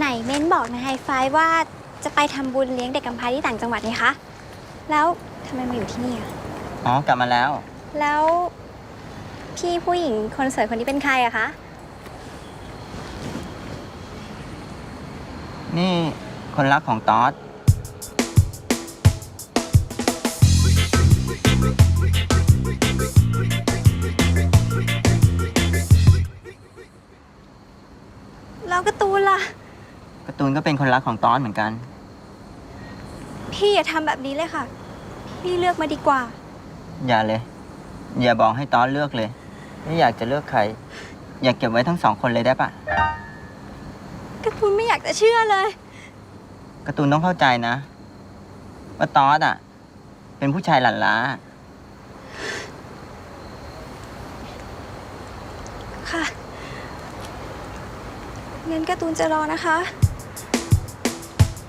เม้นบอกในไฮไฟว์ว่าจะไปทำบุญเลี้ยงเด็กกำพร้าที่ต่างจังหวัดนี่คะ แล้วทำไมมาอยู่ที่นี่อะอ๋อกลับมาแล้ว แล้วพี่ผู้หญิงคนสวยคนนี้เป็นใครอะคะ นี่คนรักของตอสแล้วการ์ตูนล่ะ การ์ตูนก็เป็นคนรักของตอสเหมือนกัน พี่อย่าทำแบบนี้เลยค่ะ พี่เลือกมาดีกว่า อย่าเลย อย่าบอกให้ตอสเลือกเลย ไม่อยากจะเลือกใคร อยากเก็บไว้ทั้งสองคนเลยได้ปะการ์ตูนไม่อยากจะเชื่อเลย การ์ตูนต้องเข้าใจนะ ว่าตอสอะ เป็นผู้ชายหลั่นล้า ค่ะงั้นการ์ตูนจะรอนะคะ